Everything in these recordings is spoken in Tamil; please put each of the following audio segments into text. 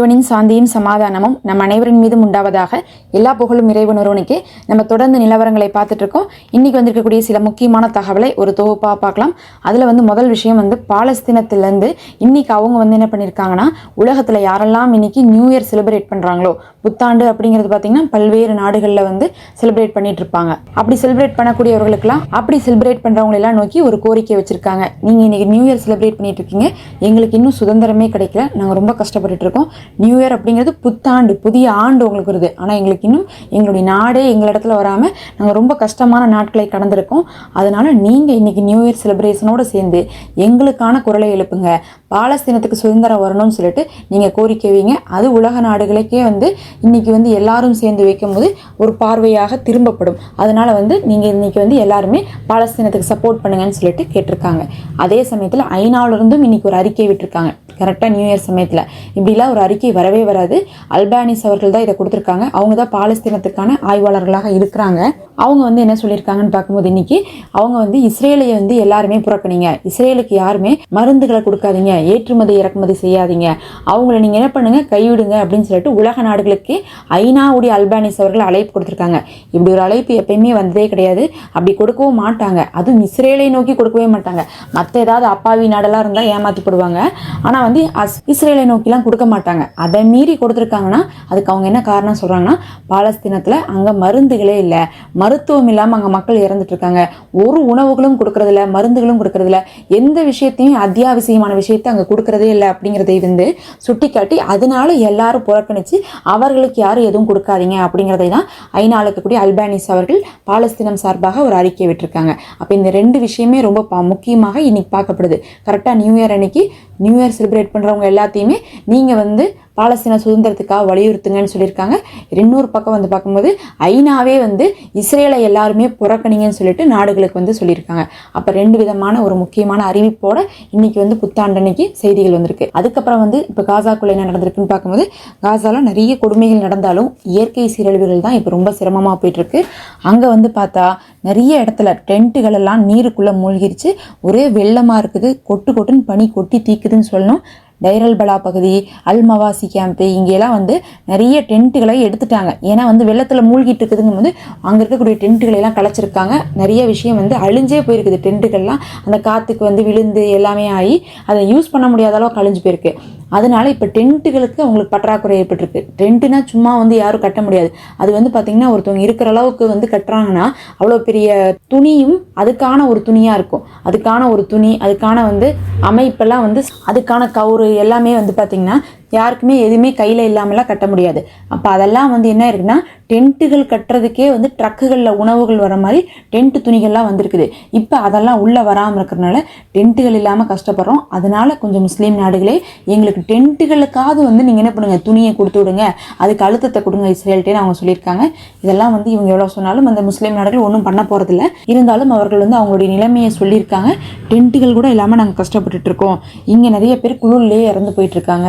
இறைவனின் சாந்தியும் சமாதானமும் நம் அனைவரின் மீதும் உண்டாவதாக எல்லா புகழும் இறைவன் ஒருவனுக்கு. நம்ம தொடர்ந்து நிலவரங்களை பார்த்துட்டு இருக்கோம். இன்னைக்கு வந்திருக்கக்கூடிய சில முக்கியமான தகவலை ஒரு தொகுப்பாக பார்க்கலாம். அதில் வந்து முதல் விஷயம் வந்து பாலஸ்தீனத்திலேருந்து இன்னைக்கு அவங்க வந்து என்ன பண்ணியிருக்காங்கன்னா உலகத்தில் யாரெல்லாம் இன்னைக்கு நியூ இயர் செலிப்ரேட் பண்ணுறாங்களோ புத்தாண்டு அப்படிங்கிறது பார்த்தீங்கன்னா பல்வேறு நாடுகளில் வந்து செலிப்ரேட் பண்ணிட்டு இருப்பாங்க. அப்படி செலிப்ரேட் பண்ணக்கூடியவர்களுக்கெல்லாம் அப்படி செலிப்ரேட் பண்ணுறவங்களெல்லாம் நோக்கி ஒரு கோரிக்கை வச்சிருக்காங்க. நீங்கள் இன்னைக்கு நியூ இயர் செலிப்ரேட் பண்ணிட்டு இருக்கீங்க. எங்களுக்கு இன்னும் சுதந்திரமே கிடைக்கல. நாங்கள் ரொம்ப கஷ்டப்பட்டுட்டு இருக்கோம். நியூ இயர் அப்படிங்கிறது புத்தாண்டு புதிய ஆண்டு உங்களுக்கு வருது. ஆனால் எங்களுக்கு இன்னும் எங்களுடைய நாடே எங்கள் இடத்துல வராமல் நாங்கள் ரொம்ப கஷ்டமான நாட்களை கடந்திருக்கோம். அதனால நீங்கள் இன்னைக்கு நியூ இயர் செலிப்ரேஷனோட சேர்ந்து எங்களுக்கான குரலை எழுப்புங்க. பாலஸ்தீனத்துக்கு சுதந்திரம் வரணும்னு சொல்லிட்டு நீங்கள் கோரிக்கை வைங்க. அது உலக நாடுகளுக்கே வந்து இன்றைக்கி வந்து எல்லாரும் சேர்ந்து வைக்கும்போது ஒரு பார்வையாக திரும்பப்படும். அதனால் வந்து நீங்கள் இன்றைக்கி வந்து எல்லாருமே பாலஸ்தீனத்துக்கு சப்போர்ட் பண்ணுங்கன்னு சொல்லிட்டு கேட்டிருக்காங்க. அதே சமயத்தில் ஐநாவிலிருந்தும் இன்னைக்கு ஒரு அறிக்கை விட்டிருக்காங்க. கரெக்டாக நியூ இயர் சமயத்தில். இப்படிலாம் ஒரு அறிக்கை வரவே வராது. அல்பானிஸ் அவர்கள் தான் இதை கொடுத்துருக்காங்க. அவங்க தான் பாலஸ்தீனத்துக்கான ஆய்வாளர்களாக இருக்கிறாங்க. அவங்க வந்து என்ன சொல்லியிருக்காங்கன்னு பார்க்கும்போது இன்னைக்கு அவங்க வந்து இஸ்ரேலை வந்து எல்லாருமே புறக்கணிங்க. இஸ்ரேலுக்கு யாருமே மருந்துகளை கொடுக்காதீங்க. ஏற்றுமதி இறக்குமதி செய்யாதீங்க. அவங்கள நீங்கள் என்ன பண்ணுங்க? கைவிடுங்க அப்படின்னு சொல்லிட்டு உலக நாடுகளுக்கு ஐநாவுடைய அல்பானிஸ் அவர்கள் அழைப்பு கொடுத்துருக்காங்க. இப்படி ஒரு அழைப்பு எப்பயுமே வந்ததே கிடையாது. அப்படி கொடுக்கவும் மாட்டாங்க. அதுவும் இஸ்ரேலை நோக்கி கொடுக்கவே மாட்டாங்க. மற்ற ஏதாவது அப்பாவி நாடெல்லாம் இருந்தால் ஏமாத்தி போடுவாங்க. ஆனால் வந்து அஸ் இஸ்ரேலை நோக்கிலாம் கொடுக்க மாட்டாங்க. அதை மீறி கொடுத்துருக்காங்கன்னா அதுக்கு அவங்க என்ன காரணம் சொல்கிறாங்கன்னா பாலஸ்தீனத்தில் அங்கே மருந்துகளே இல்லை. மருத்துவம் இல்லாமல் அங்கே மக்கள் இறந்துட்டு இருக்காங்க. ஒரு உணவுகளும் கொடுக்கறதில்ல மருந்துகளும் கொடுக்கறதில்ல. எந்த விஷயத்தையும் அத்தியாவசியமான விஷயத்தை அங்கே கொடுக்கறதே இல்லை அப்படிங்கிறதை வந்து சுட்டிக்காட்டி அதனால எல்லாரும் புறக்கணித்து அவர்களுக்கு யாரும் எதுவும் கொடுக்காதீங்க அப்படிங்கிறதை தான் ஐநா இருக்கக்கூடிய அல்பானிஸ் அவர்கள் பாலஸ்தீனம் சார்பாக ஒரு அறிக்கை விட்டுருக்காங்க. அப்போ இந்த ரெண்டு விஷயமே ரொம்ப பா- முக்கியமாக இன்னைக்கு பார்க்கப்படுது. கரெக்டாக நியூ இயர் அன்னைக்கு நியூ இயர் செலிப்ரேட் பண்ணுறவங்க எல்லாத்தையுமே நீங்கள் வந்து பாலஸ்தீன சுதந்திரத்துக்காக வலியுறுத்துங்கன்னு சொல்லியிருக்காங்க. இன்னொரு பக்கம் வந்து பார்க்கும்போது ஐநாவே வந்து இஸ்ரேலை எல்லாருமே புறக்கணிங்கன்னு சொல்லிட்டு நாடுகளுக்கு வந்து சொல்லியிருக்காங்க. அப்போ ரெண்டு விதமான ஒரு முக்கியமான அறிவிப்போட இன்னைக்கு வந்து புத்தாண்டனைக்கு செய்திகள் வந்திருக்கு. அதுக்கப்புறம் வந்து இப்போ காசாக்குள்ள என்ன நடந்திருக்குன்னு பார்க்கும்போது காசால நிறைய கொடுமைகள் நடந்தாலும் இயற்கை சீரழிவுகள் தான் இப்போ ரொம்ப சிரமமாக போயிட்டு இருக்கு அங்கே வந்து பார்த்தா நிறைய இடத்துல டென்ட்டுகள் எல்லாம் நீருக்குள்ளே மூழ்கிருச்சு. ஒரே வெள்ளமாக இருக்குது. கொட்டு கொட்டுன்னு பனி கொட்டி தீக்குதுன்னு சொல்லணும். டைரல்பலா பகுதி அல்மவாசி கேம்ப்பு இங்கெல்லாம் வந்து நிறைய டென்ட்டுகளை எடுத்துட்டாங்க. ஏன்னா வந்து வெள்ளத்தில் மூழ்கிட்டு இருக்குதுங்க வந்து அங்கே இருக்கக்கூடிய டென்ட்டுகளை எல்லாம் கலைச்சிருக்காங்க நிறைய விஷயம் வந்து அழிஞ்சே போயிருக்குது. டென்ட்டுகள்லாம் அந்த காற்றுக்கு வந்து விழுந்து எல்லாமே ஆகி அதை யூஸ் பண்ண முடியாத அளவுக்கு அழிஞ்சு போயிருக்கு. அதனால இப்போ டென்ட்டுகளுக்கு அவங்களுக்கு பற்றாக்குறை ஏற்பட்டிருக்கு. டென்ட்டுனா சும்மா வந்து யாரும் கட்ட முடியாது. அது வந்து பார்த்திங்கன்னா ஒருத்தவங்க இருக்கிற அளவுக்கு வந்து கட்டுறாங்கன்னா அவ்வளோ பெரிய துணியும் அதுக்கான ஒரு துணியாக இருக்கும். அதுக்கான ஒரு துணி அதுக்கான வந்து அமைப்பெல்லாம் வந்து அதுக்கான கவுரு எல்லாமே வந்து பார்த்திங்கன்னா யாருக்குமே எதுவுமே கையில் இல்லாமலாம் கட்ட முடியாது. அப்போ அதெல்லாம் வந்து என்ன இருக்குன்னா டென்ட்டுகள் கட்டுறதுக்கே வந்து ட்ரக்குகளில் உணவுகள் வர மாதிரி டென்ட் துணிகள்லாம் வந்திருக்குது. இப்போ அதெல்லாம் உள்ளே வராமல் இருக்கிறனால டென்ட்டுகள் இல்லாமல் கஷ்டப்படுறோம். அதனால கொஞ்சம் முஸ்லீம் நாடுகளே எங்களுக்கு டென்ட்டுகளுக்காவது வந்து நீங்கள் என்ன பண்ணுங்க துணியை கொடுத்து விடுங்க. அதுக்கு அழுத்தத்தை கொடுங்க இஸ்ரேல்ட்டேன்னு அவங்க சொல்லியிருக்காங்க. இதெல்லாம் வந்து இவங்க எவ்வளோ சொன்னாலும் அந்த முஸ்லீம் நாடுகள் ஒன்றும் பண்ண போகிறதில்ல இருந்தாலும் அவர்கள் வந்து அவங்களுடைய நிலைமையை சொல்லியிருக்காங்க. டென்ட்டுகள் கூட இல்லாமல் நாங்கள் கஷ்டப்பட்டுட்டு இருக்கோம். இங்கே நிறைய பேர் குளிர்லேயே இறந்து போயிட்டுருக்காங்க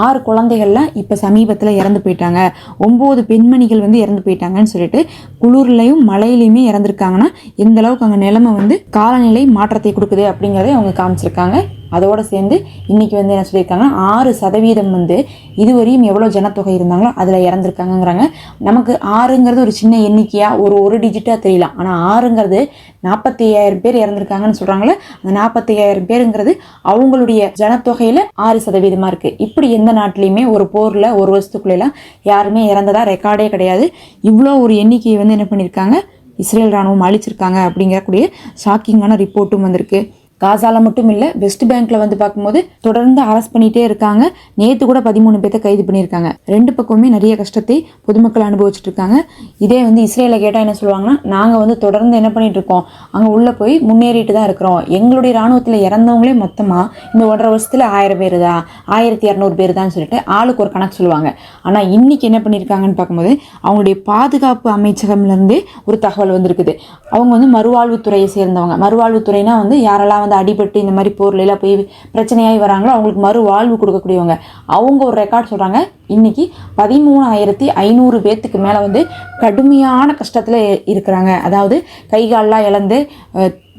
ஆறு குழந்தைகள்லாம் இப்போ சமீபத்தில் இறந்து போயிட்டாங்க. ஒம்பது பெண்மணிகள் வந்து இறந்து போயிட்டாங்கன்னு சொல்லிட்டு குளிர்லையும் மழையிலையுமே இறந்துருக்காங்கன்னா எந்த அளவுக்கு அங்கே நிலைமை வந்து காலநிலை மாற்றத்தை கொடுக்குது அப்படிங்கிறதை அவங்க காமிச்சிருக்காங்க. அதோட சேர்ந்து இன்னைக்கு வந்து என்ன சொல்லியிருக்காங்க ஆறு சதவீதம் வந்து இதுவரையும் எவ்வளோ ஜனத்தொகை இருந்தாங்களோ அதில் இறந்துருக்காங்கங்கிறாங்க. நமக்கு ஆறுங்கிறது ஒரு சின்ன எண்ணிக்கையாக ஒரு ஒரு டிஜிட்டாக தெரியலாம். ஆனால் ஆறுங்கிறது நாற்பத்தி ஐயாயிரம் பேர் இறந்துருக்காங்கன்னு சொல்கிறாங்களே அந்த நாற்பத்தி ஐயாயிரம் பேருங்கிறது அவங்களுடைய ஜனத்தொகையில் ஆறு சதவீதமாக இருக்குது இப்படி எந்த நாட்டிலையுமே ஒரு போரில் ஒரு வருஷத்துக்குள்ளெல்லாம் யாருமே இறந்ததா ரெக்கார்டே கிடையாது. இவ்வளோ ஒரு எண்ணிக்கையை வந்து என்ன பண்ணியிருக்காங்க? இஸ்ரேல் ராணுவம் அழிச்சிருக்காங்க அப்படிங்கக்கூடிய ஷாக்கிங்கான ரிப்போர்ட்டும் வந்திருக்கு. காசால மட்டும் இல்லை வெஸ்ட் பேங்க்ல வந்து பார்க்கும்போது தொடர்ந்து அரெஸ்ட் பண்ணிட்டே இருக்காங்க. நேத்து கூட பதிமூணு பேர்த்த கைது பண்ணியிருக்காங்க. ரெண்டு பக்கமுமே நிறைய கஷ்டத்தை பொதுமக்கள் அனுபவிச்சுட்டு இருக்காங்க. இதே வந்து இஸ்ரேல கேட்டால் என்ன சொல்லுவாங்கன்னா நாங்கள் வந்து தொடர்ந்து என்ன பண்ணிட்டு இருக்கோம்? அங்கே உள்ள போய் முன்னேறிட்டு தான் இருக்கிறோம். எங்களுடைய ராணுவத்தில் இறந்தவங்களே மொத்தமாக இந்த ஒன்றரை வருஷத்துல ஆயிரம் பேர் தான் ஆயிரத்தி இரநூறு பேர் தான் சொல்லிட்டு ஆளுக்கு ஒரு கணக்கு சொல்லுவாங்க. ஆனால் இன்னைக்கு என்ன பண்ணியிருக்காங்கன்னு பார்க்கும்போது அவங்களுடைய பாதுகாப்பு அமைச்சகம்லேருந்து ஒரு தகவல் வந்திருக்குது. அவங்க வந்து மறுவாழ்வுத்துறையை சேர்ந்தவங்க. மறுவாழ்வுத்துறைனா வந்து யாரெல்லாம் வந்து அடிபட்டு இந்த மாதிரி போர்ல எல்லாம் போய் பிரச்சனையாகி வராங்களோ அவங்களுக்கு மறு வாழ்வு கொடுக்கக்கூடியவங்க. அவங்க ஒரு ரெக்கார்ட் சொல்கிறாங்க இன்றைக்கி பதிமூணாயிரத்தி ஐநூறு பேர்த்துக்கு மேலே வந்து கடுமையான கஷ்டத்தில் இருக்கிறாங்க. அதாவது கை கால்லாம் இழந்து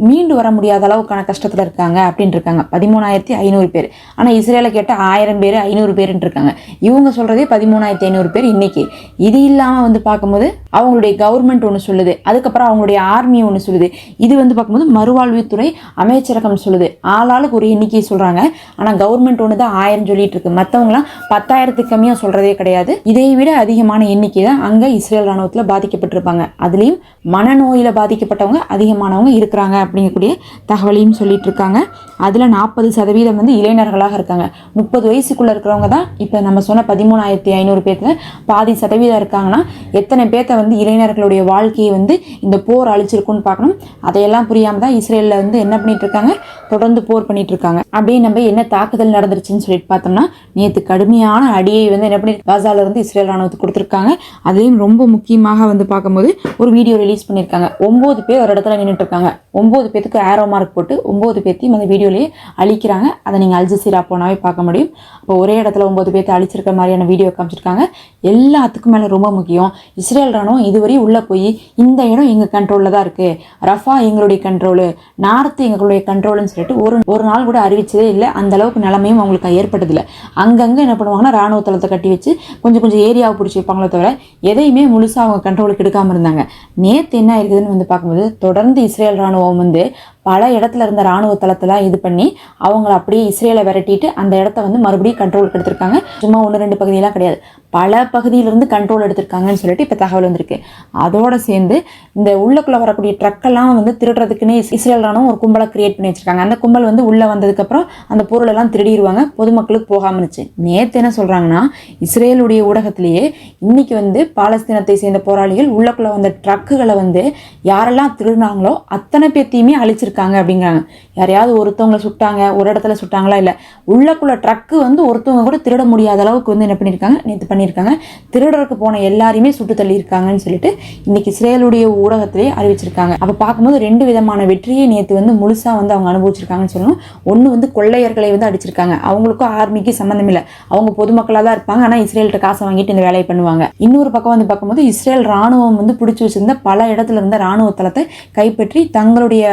மீண்டு வர முடியாத அளவுக்கான கஷ்டத்தில் இருக்காங்க அப்படின்னு இருக்காங்க. பதிமூணாயிரத்தி ஐநூறு பேர். ஆனால் இஸ்ரேலை கேட்டால் ஆயிரம் பேர் ஐநூறு பேருன்னு இருக்காங்க. இவங்க சொல்கிறதே பதிமூணாயிரத்தி ஐநூறு பேர் இன்றைக்கி இது இல்லாமல் வந்து பார்க்கும்போது அவங்களுடைய கவர்மெண்ட் ஒன்று சொல்லுது. அதுக்கப்புறம் அவங்களுடைய ஆர்மி ஒன்று சொல்லுது. இது வந்து பார்க்கும்போது மறுவாழ்வுத்துறை அமைச்சரகம் சொல்லுது. ஆளாளுக்கு ஒரு எண்ணிக்கை சொல்கிறாங்க ஆனால் கவர்மெண்ட் ஒன்று தான் ஆயிரம் சொல்லிட்டு இருக்கு. மற்றவங்களாம் பத்தாயிரத்துக்கு கம்மியாக சொல்கிறதே கிடையாது. இதை விட அதிகமான எண்ணிக்கை தான் அங்கே இஸ்ரேல் ராணுவத்தில் பாதிக்கப்பட்டிருப்பாங்க. அதுலேயும் மனநோயில் பாதிக்கப்பட்டவங்க அதிகமானவங்க இருக்கிறாங்க அப்படிங்கக்கூடிய தகவலையும் சொல்லிட்டு இருக்காங்க. அதில் நாற்பது சதவீதம் வந்து இளைஞர்களாக இருக்காங்க. முப்பது வயசுக்குள்ளே இருக்கிறவங்க தான் இப்போ நம்ம சொன்ன பதிமூணாயிரத்தி ஐநூறு பேர்த்துல பாதி சதவீதம் இருக்காங்கன்னா எத்தனை பேர்த்த வந்து இளைஞர்களுடைய வாழ்க்கையை வந்து இந்த போர் அழிச்சிருக்குன்னு பார்க்கணும். அதையெல்லாம் புரியாமல் தான் இஸ்ரேலில் வந்து என்ன பண்ணிட்டு இருக்காங்க? தொடர்ந்து போர் பண்ணிட்டு இருக்காங்க. அப்படியே நம்ம என்ன தாக்குதல் நடந்துருச்சுன்னு சொல்லிட்டு பார்த்தோம்னா நேற்று கடுமையான அடியை வந்து என்ன பண்ணி காசாவில் இருந்து இஸ்ரேல் ராணுவத்துக்கு கொடுத்துருக்காங்க. அதுலேயும் ரொம்ப முக்கியமாக வந்து பார்க்கும்போது ஒரு வீடியோ ரிலீஸ் பண்ணியிருக்காங்க. ஒம்பது பேர் ஒரு இடத்துல நின்றுட்டு இருக்காங்க. ஒம்பது பேத்துக்கு ஆரோ மார்க் போட்டு ஒம்பது பேர்த்தையும் அந்த வீடியோலேயே அழிக்கிறாங்க. அதை நீங்கள் அல்ஜசீரா போனாவே பார்க்க முடியும். இப்போ ஒரே இடத்துல ஒம்பது பேர்த்து அழிச்சிருக்க மாதிரியான வீடியோ காமிச்சிருக்காங்க. எல்லாத்துக்கும் மேலே ரொம்ப முக்கியம். இஸ்ரேல் ராணுவம் இதுவரையும் உள்ளே போய் இந்த இடம் எங்கள் கண்ட்ரோலில் தான் இருக்குது ரஃபா எங்களுடைய கண்ட்ரோலு நார்த்து எங்களுடைய கண்ட்ரோல்னு சொல்லிட்டு ஒரு ஒரு நாள் கூட அறிவிச்சதே இல்லை. அந்த அளவுக்கு நிலைமையும் அவங்களுக்கு ஏற்பட்டதில்லை. அங்கங்கே என்ன பண்ணுவாங்கன்னா ராணுவ தளத்தை கட்டி வச்சு கொஞ்சம் கொஞ்சம் ஏரியாவை பிடிச்சி வைப்பாங்களோ தவிர எதையுமே முழுசாக அவங்க கண்ட்ரோலுக்கு எடுக்காமல் இருந்தாங்க. நேற்று என்ன இருக்குதுன்னு வந்து பார்க்கும்போது தொடர்ந்து இஸ்ரேல் ராணுவம் வந்து பல இடத்துல இருந்த ராணுவ தளத்தெல்லாம் இது பண்ணி அவங்கள அப்படியே இஸ்ரேலை விரட்டிட்டு அந்த இடத்த வந்து மறுபடியும் கண்ட்ரோலுக்கு எடுத்திருக்காங்க சும்மா ஒன்று ரெண்டு பகுதியெல்லாம் கிடையாது. பல பகுதியிலிருந்து கண்ட்ரோல் எடுத்திருக்காங்கன்னு சொல்லிட்டு இப்போ தகவல் வந்திருக்கு. அதோட சேர்ந்து இந்த உள்ளுக்குள்ள வரக்கூடிய ட்ரக்கெல்லாம் வந்து திருடுறதுக்குன்னே இஸ்ரேல் ராணுவம் ஒரு கும்பலை கிரியேட் பண்ணி வச்சிருக்காங்க. அந்த கும்பல் வந்து உள்ளே வந்ததுக்கப்புறம் அந்த பொருளெல்லாம் திருடிடுவாங்க பொதுமக்களுக்கு போகாமல் இருந்துச்சு நேற்று என்ன சொல்கிறாங்கன்னா இஸ்ரேலுடைய ஊடகத்திலேயே இன்னைக்கு வந்து பாலஸ்தீனத்தை சேர்ந்த போராளிகள் உள்ளுக்குள்ள வந்த ட்ரக்குகளை வந்து யாரெல்லாம் திருடினாங்களோ அத்தனை பேர்த்தையுமே அழிச்சிருக்காங்க. அப்படிங்கிறாங்க. யாரையாவது ஒருத்தவங்களை சுட்டாங்க ஒரு இடத்துல சுட்டாங்களா இல்லை உள்ளக்குள்ள ட்ரக்கு வந்து ஒருத்தவங்க கூட திருட முடியாத அளவுக்கு வந்து என்ன பண்ணியிருக்காங்க நேற்று பண்ணியிருக்காங்க திருடருக்கு போன எல்லாரையுமே சுட்டு தள்ளியிருக்காங்கன்னு சொல்லிட்டு இன்னைக்கு இஸ்ரேலுடைய ஊடகத்திலே அறிவிச்சிருக்காங்க. அப்போ பார்க்கும்போது ரெண்டு விதமான வெற்றியை நேற்று வந்து முழுசாக வந்து அவங்க அனுபவிச்சிருக்காங்கன்னு சொல்லணும். ஒன்று வந்து கொள்ளையர்களை வந்து அடிச்சிருக்காங்க. அவங்களுக்கும் ஆர்மிக்கு சம்மந்தம் இல்லை. அவங்க பொதுமக்களாக தான் இருப்பாங்க. ஆனால் இஸ்ரேல்கிட்ட காசை வாங்கிட்டு இந்த வேலையை பண்ணுவாங்க. இன்னொரு பக்கம் வந்து பார்க்கும்போது இஸ்ரேல் ராணுவம் வந்து பிடிச்சி வச்சிருந்த பல இடத்துல இருந்த ராணுவ தளத்தை கைப்பற்றி தங்களுடைய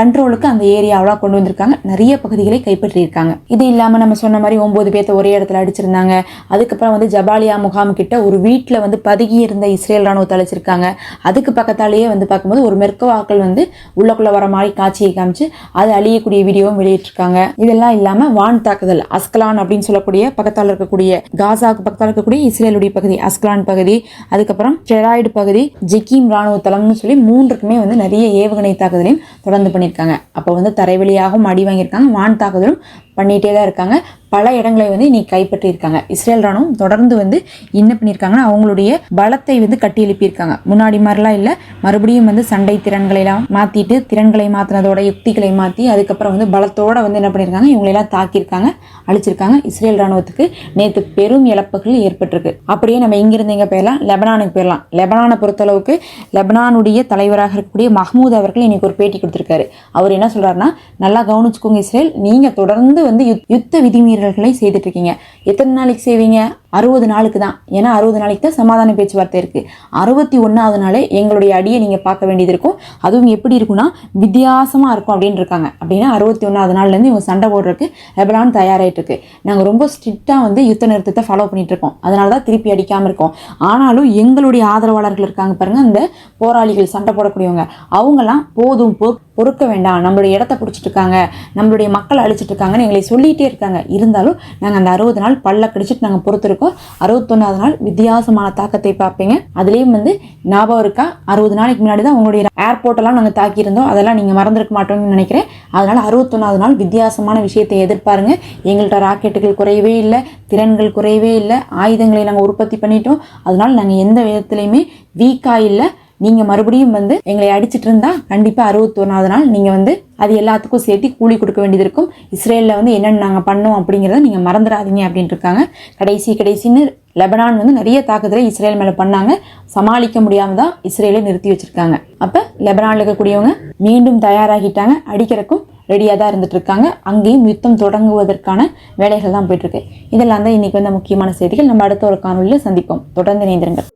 கண்ட்ரோலுக்கு அந்த ஏரியாவெலாம் கொண்டு வந்திருக்காங்க. நிறைய பகுதிகளை கைப்பற்றியிருக்காங்க. இது இல்லாமல் நம்ம சொன்ன மாதிரி ஒம்பது பேர்த்த ஒரே இடத்துல அடிச்சிருந்தாங்க. அதுக்கப்புறம் வந்து ஜபாலியா முகாம் கிட்ட ஒரு வீட்டில் வந்து பதுகி இருந்த இஸ்ரேல் ராணுவத்தை அழைச்சிருக்காங்க. அதுக்கு பக்கத்தாலேயே வந்து பார்க்கும்போது ஒரு மெர்கவாக்கள் வந்து உள்ளக்குள்ளே வர மாதிரி காட்சியை காமிச்சு அது அழியக்கூடிய வீடியோவும் வெளியிட்டிருக்காங்க. இதெல்லாம் இல்லாமல் வான் தாக்குதல் அஸ்கலான் அப்படின்னு சொல்லக்கூடிய பக்கத்தால் இருக்கக்கூடிய காசாவுக்கு பக்கத்தால் இருக்கக்கூடிய இஸ்ரேலுடைய பகுதி அஸ்கலான் பகுதி அதுக்கப்புறம் ஸ்டெராய்டு பகுதி ஜிக்கீம் ராணுவ தளம்னு சொல்லி மூன்றுக்குமே வந்து நிறைய ஏவுகணை தாக்குதலையும் தொடர்ந்து பண்ணி பண்ணியிருக்காங்க. அப்போ வந்து தரைவழியாகவும் அடி வாங்கியிருக்காங்க. வான் தாக்குதலும் பண்ணிகிட்டே தான் இருக்காங்க. பல இடங்களை வந்து இன்னைக்கு கைப்பற்றியிருக்காங்க. இஸ்ரேல் ராணுவம் தொடர்ந்து வந்து என்ன பண்ணியிருக்காங்கன்னா அவங்களுடைய பலத்தை வந்து கட்டி எழுப்பியிருக்காங்க. முன்னாடி மாதிரிலாம் இல்லை. மறுபடியும் வந்து சண்டை திறன்களை எல்லாம் மாற்றிட்டு திறன்களை மாற்றினதோட யுக்திகளை மாற்றி அதுக்கப்புறம் வந்து பலத்தோடு வந்து என்ன பண்ணியிருக்காங்க இவங்களெல்லாம் தாக்கியிருக்காங்க அழிச்சிருக்காங்க. இஸ்ரேல் ராணுவத்துக்கு நேற்று பெரும் இழப்புகள் ஏற்பட்டிருக்கு. அப்படியே நம்ம இங்கிருந்து எங்கே போயிடலாம்? லெபனானுக்கு போயிடலாம். லெபனானை பொறுத்தளவுக்கு லெபனானுடைய தலைவராக இருக்கக்கூடிய மஹமூத் அவர்கள் இன்னைக்கு ஒரு பேட்டி கொடுத்துருக்காரு. அவர் என்ன சொல்கிறாருன்னா நல்லா கவனிச்சுக்கோங்க இஸ்ரேல். நீங்கள் தொடர்ந்து வந்து யுத்- யுத்த விதிமீறல்களை செய்துட்டு இருக்கீங்க. எத்தனை நாளைக்கு செய்வீங்க? அறுபது நாளுக்கு தான். ஏன்னா அறுபது நாளைக்கு தான் சமாதான பேச்சுவார்த்தை இருக்குது அறுபத்தி ஒன்றாவது நாளே எங்களுடைய அடியை நீங்கள் பார்க்க வேண்டியது இருக்கும். அதுவும் எப்படி இருக்கும்னா வித்தியாசமாக இருக்கும் அப்படின்னு இருக்காங்க அப்படின்னா அறுபத்தி ஒன்றாவது நாள்லேருந்து இவங்க சண்டை போடுறதுக்கு லெபனான் தயாராகிட்டு இருக்கு நாங்கள் ரொம்ப ஸ்ட்ரிக்டாக வந்து யுத்த நிறுத்தத்தை ஃபாலோ பண்ணிட்டு இருக்கோம் அதனால தான் திருப்பி அடிக்காமல் இருக்கோம். ஆனாலும் எங்களுடைய ஆதரவாளர்கள் இருக்காங்க பாருங்க அந்த போராளிகள் சண்டை போடக்கூடியவங்க. அவங்கெல்லாம் போதும் பொ பொறுக்க வேண்டாம். நம்மளுடைய இடத்த பிடிச்சிட்டு இருக்காங்க நம்மளுடைய மக்களை அழிச்சிட்டு இருக்காங்கன்னு எங்களை சொல்லிகிட்டே இருக்காங்க. இருந்தாலும் நாங்கள் அந்த அறுபது நாள் பல்ல கடிச்சிட்டு நாங்கள் பொறுத்திருக்கோம். அறுபத்தொன்னாவது நாள் வித்தியாசமான தாக்கத்தை பார்ப்பீங்க. அதுலேயும் வந்து ஞாபகம் இருக்கா? அறுபது நாளைக்கு முன்னாடி தான் உங்களுடைய ஏர்போர்ட்டெல்லாம் நாங்கள் தாக்கியிருந்தோம். அதெல்லாம் நீங்கள் மறந்துருக்க மாட்டோம்னு நினைக்கிறேன். அதனால் அறுபத்தொன்னாவது நாள் வித்தியாசமான விஷயத்தை எதிர்பாருங்க. எங்கள்கிட்ட ராக்கெட்டுகள் குறையவே இல்லை திறன்கள் குறையவே இல்லை ஆயுதங்களை நாங்கள் உற்பத்தி பண்ணிட்டோம். அதனால் நாங்கள் எந்த விதத்துலையுமே வீக்காக இல்லை. நீங்கள் மறுபடியும் வந்து எங்களை அடிச்சிட்டு இருந்தா கண்டிப்பாக அறுபத்தொன்னாவது நாள் நீங்கள் வந்து அது எல்லாத்துக்கும் சேர்த்து கூலி கொடுக்க வேண்டியது இருக்கும். இஸ்ரேலில் வந்து என்னென்ன நாங்கள் பண்ணோம் அப்படிங்கிறத நீங்கள் மறந்துடாதீங்க அப்படின்னு இருக்காங்க. கடைசி கடைசின்னு லெபனான் வந்து நிறைய தாக்குதலை இஸ்ரேல் மேலே பண்ணாங்க. சமாளிக்க முடியாமல் தான் இஸ்ரேலை நிறுத்தி வச்சிருக்காங்க. அப்போ லெபனானில் இருக்கக்கூடியவங்க மீண்டும் தயாராகிட்டாங்க. அடிக்கிறக்கும் ரெடியாக தான் இருந்துட்டு இருக்காங்க. அங்கேயும் யுத்தம் தொடங்குவதற்கான வேலைகள் தான் போயிட்டு இருக்கு. இதெல்லாம் தான் இன்னைக்கு வந்த முக்கியமான செய்திகள். நம்ம அடுத்த ஒரு காணொலியில் சந்திப்போம். தொடர்ந்து இணைந்திருங்கள்.